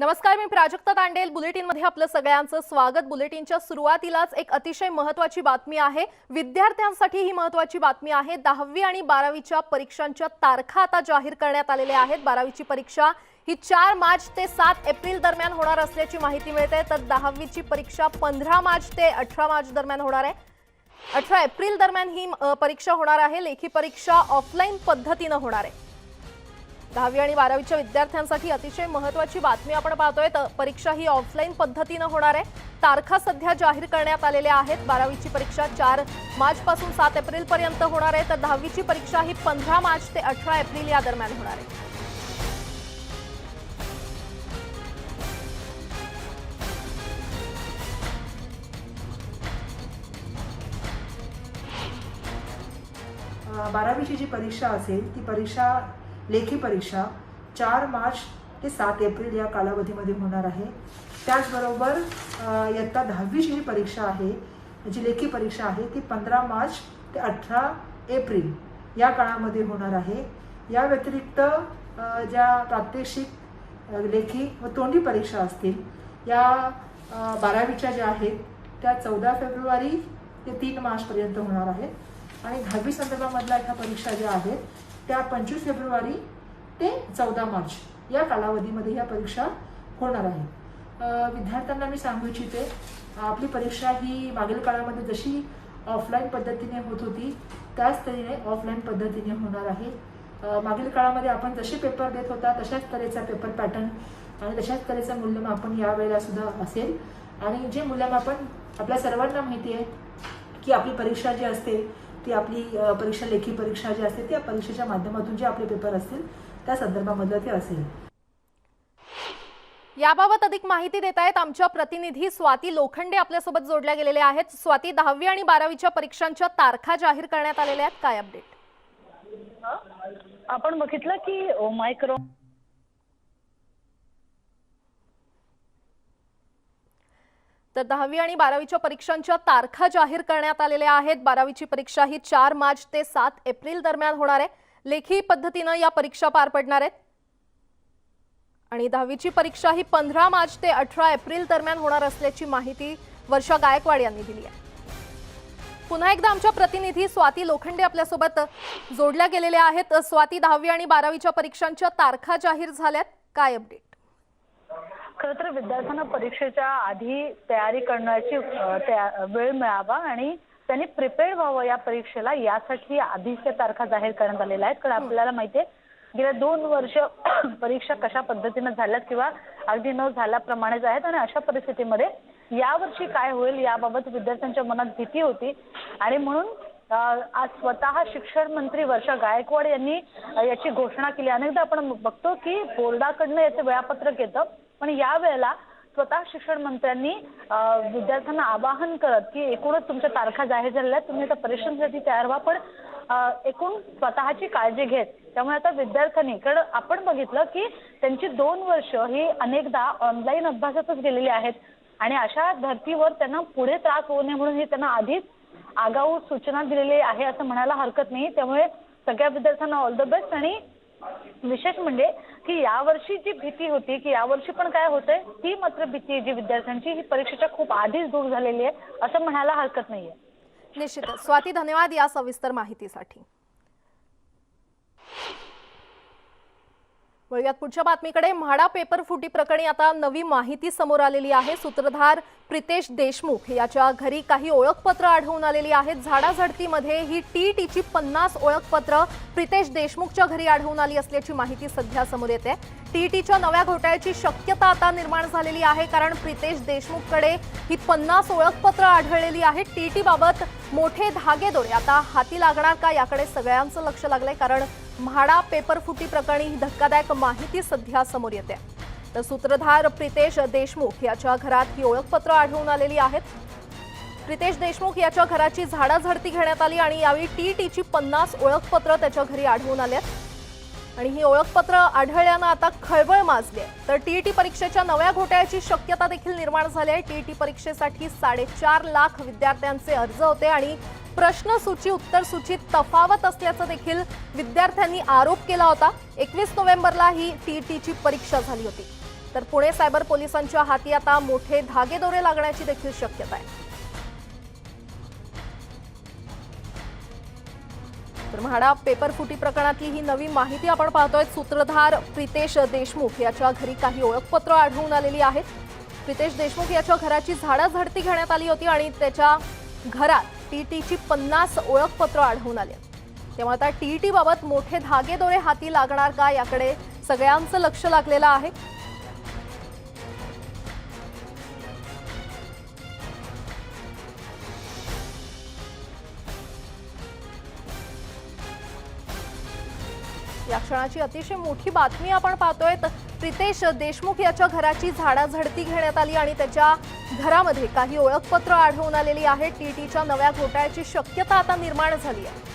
नमस्कार मी प्राजक्ता तांडेल बुलेटिनमध्ये आपलं सगळ्यांचं स्वागत. बुलेटिनच्या सुरुवातीलाच एक अतिशय महत्वाची बातमी आहे. विद्यार्थ्यांसाठी ही महत्वाची बातमी आहे. दहावी आणि बारावीच्या परीक्षांच्या तारखा आता जाहीर करण्यात आलेल्या आहेत. बारावीची परीक्षा ही चार मार्च ते सात एप्रिल दरम्यान होणार असल्याची माहिती मिळते. तर दहावीची परीक्षा पंधरा मार्च ते अठरा मार्च दरम्यान होणार आहे. अठरा एप्रिल दरम्यान ही परीक्षा होणार आहे. लेखी परीक्षा ऑफलाईन पद्धतीनं होणार आहे. दहावी आणि बारावीच्या विद्यार्थ्यांसाठी अतिशय महत्वाची बातमी आपण पाहतोय. तर परीक्षा ही ऑफलाईन पद्धतीनं होणार आहे. तारखा सध्या जाहीर करण्यात आलेल्या आहेत. बारावीची परीक्षा चार मार्च पासून सात एप्रिल पर्यंत होणार आहे. तर दहावीची परीक्षा ही पंधरा मार्च ते अठरा एप्रिल या दरम्यान होणार आहे. बारावीची जी परीक्षा असेल ती परीक्षा लेखी परीक्षा चार मार्च ते सात एप्रिल या कालावधीमध्ये होणार आहे. त्याचबरोबर इयत्ता दहावीची जी परीक्षा आहे जी लेखी परीक्षा आहे ती पंधरा मार्च ते अठरा एप्रिल या काळामध्ये होणार आहे. या व्यतिरिक्त ज्या प्रात्यक्षिक लेखी व तोंडी परीक्षा असतील या बारावीच्या ज्या आहेत त्या चौदा फेब्रुवारी ते तीन मार्चपर्यंत होणार आहेत. आणि दहावी संदर्भामधल्या ह्या परीक्षा ज्या आहेत त्या पंचवीस फेब्रुवारी ते चौदा मार्च या कालावधीमध्ये ह्या परीक्षा होणार आहे. विद्यार्थ्यांना मी सांगू इच्छिते आपली परीक्षा ही मागील काळामध्ये जशी ऑफलाईन पद्धतीने होत होती त्याच तऱ्हेने ऑफलाईन पद्धतीने होणार आहे. मागील काळामध्ये आपण जसे पेपर देत होता तशाच तऱ्हेचा पेपर पॅटर्न आणि तशाच तऱ्हेचं मूल्यमापन यावेळेला सुद्धा असेल. आणि जे मूल्यमापन आपल्या सर्वांना माहिती आहे की आपली परीक्षा जी असते ती आपली परीक्षा लेखी परीक्षा जी असते त्या परीक्षेच्या माध्यमातून जे आपले पेपर असतील त्या संदर्भामधलं ते असेल. याबाबत अधिक माहिती देत आहेत आमच्या प्रतिनिधी स्वाती लोखंडे. आपल्यासोबत जोडल्या गेलेल्या आहेत. स्वाती दहावी आणि बारावीच्या परीक्षांच्या तारखा जाहीर करण्यात आलेल्या आहेत. काय अपडेट आपण बघितलं की ओमायक्रॉन तर दहावी आणि बारावीच्या परीक्षांच्या तारखा जाहीर करण्यात आलेल्या आहेत. बारावीची परीक्षा ही चार मार्च ते सात एप्रिल दरम्यान होणार आहे. लेखी पद्धतीनं या परीक्षा पार पडणार आहेत. आणि दहावीची परीक्षा ही पंधरा मार्च ते अठरा एप्रिल दरम्यान होणार असल्याची माहिती वर्षा गायकवाड यांनी दिली आहे. पुन्हा एकदा आमच्या प्रतिनिधी स्वाती लोखंडे आपल्यासोबत जोडल्या गेलेल्या आहेत. स्वाती दहावी आणि बारावीच्या परीक्षांच्या तारखा जाहीर झाल्यात. काय अपडेट खरं तर विद्यार्थ्यांना परीक्षेच्या आधी तयारी करण्याची अ, त्या- वेळ मिळावा आणि त्यांनी प्रिपेअर व्हावं या परीक्षेला. यासाठी आधीच्या तारखा जाहीर करण्यात आलेल्या आहेत. कारण आपल्याला माहितीये गेल्या दोन वर्ष परीक्षा कशा पद्धतीनं झाल्यात किंवा अगदी न झाल्याप्रमाणेच आहेत आणि अशा परिस्थितीमध्ये यावर्षी काय होईल याबाबत विद्यार्थ्यांच्या मनात भीती होती. आणि म्हणून अ, आज स्वतः शिक्षण मंत्री वर्षा गायकवाड यांनी अ, याची घोषणा केली. अनेकदा आपण बघतो की बोर्डाकडनं याचं वेळापत्रक येतं. पण यावेळेला स्वतः शिक्षण मंत्र्यांनी विद्यार्थ्यांना आवाहन करत की एकूणच तुमच्या तारखा जाहीर झालेल्या तुम्ही आता परीक्षांसाठी तयार व्हा पण एकूण स्वतःची काळजी घेत. त्यामुळे आता विद्यार्थ्यांनी कारण आपण बघितलं की त्यांची दोन वर्ष ही अनेकदा ऑनलाईन अभ्यासातच गेलेली आहेत आणि अशा धर्तीवर त्यांना पुढे त्रास होऊ नये म्हणून ही त्यांना आधीच आगाऊ सूचना दिलेली आहे असं म्हणायला हरकत नाही. त्यामुळे सगळ्या विद्यार्थ्यांना ऑल द बेस्ट आणि विशेष म्हणजे की यावर्षी जी भीती होती की यावर्षी पण काय होतंय ती मात्र भीती जी विद्यार्थ्यांची ही परीक्षेच्या खूप आधीच दूर झालेली आहे असं म्हणायला हरकत नाहीये. निश्चितच. स्वाती धन्यवाद या सविस्तर माहितीसाठी. वळूयात पुढच्या बातमीकडे म्हाडा पेपर फुटी प्रकरणी आता नवी माहिती समोर आलेली आहे. सूत्रधार प्रितेश देशमुख याच्या घरी काही ओळखपत्र आढळून आलेली आहेत. झाडाझडतीमध्ये ही टी टीची पन्नास ओळखपत्र प्रितेश देशमुखच्या घरी आढळून आली असल्याची माहिती सध्या समोर येते. टी टीच्या नव्या घोटाळ्याची शक्यता आता निर्माण झालेली आहे कारण प्रितेश देशमुखकडे ही पन्नास ओळखपत्र आढळलेली आहेत. टी बाबत मोठे धागेदोरे आता हाती लागणार का याकडे सगळ्यांचं लक्ष लागलंय कारण म्हाडा पेपर फुटी प्रकरणी ही धक्कादायक माहिती सध्या समोर येते. तर सूत्रधार प्रितेश देशमुख याच्या घरात ही ओळखपत्र आढळून आलेली आहेत. प्रितेश देशमुख याच्या घराची झाडाझडती घेण्यात आली आणि यावेळी टी टीची पन्नास ओळखपत्र त्याच्या घरी आढळून आल्यात आणि ही ओळखपत्र आढळल्यानं आता खळबळ माजली आहे. तर टीईटी परीक्षेच्या नव्या घोटाळ्याची शक्यता देखील निर्माण झाली आहे. टीईटी परीक्षेसाठी साडेचार लाख विद्यार्थ्यांचे अर्ज होते आणि प्रश्नसूची उत्तरसूची तफावत असल्याचं देखील विद्यार्थ्यांनी आरोप केला होता. एकवीस नोव्हेंबरला ही टीईटीची परीक्षा झाली होती. तर पुणे सायबर पोलिसांच्या हाती आता मोठे धागेदोरे लागण्याची देखील शक्यता आहे. तर म्हाडा पेपर फुटी प्रकरणातली ही नवी माहिती आपण पाहतोय. सूत्रधार प्रितेश देशमुख याच्या घरी काही ओळखपत्र आढळून आलेली आहेत. प्रितेश देशमुख याच्या घराची झाडाझडती घेण्यात आली होती आणि त्याच्या घरात टीईटीची पन्नास ओळखपत्र आढळून आली तेव्हा आता टीईटी बाबत मोठे धागेदोरे हाती लागणार का याकडे सगळ्यांचं लक्ष लागलेलं आहे. या क्षणाची अतिशय मोठी बातमी आपण पाहतोय. प्रितेश देशमुख याच्या घराची झाडाझडती घेण्यात आली आणि त्याच्या घरामध्ये काही ओळखपत्र आढळून आलेली आहेत टीटीच्या नव्या घोटाळ्याची शक्यता आता निर्माण झाली आहे.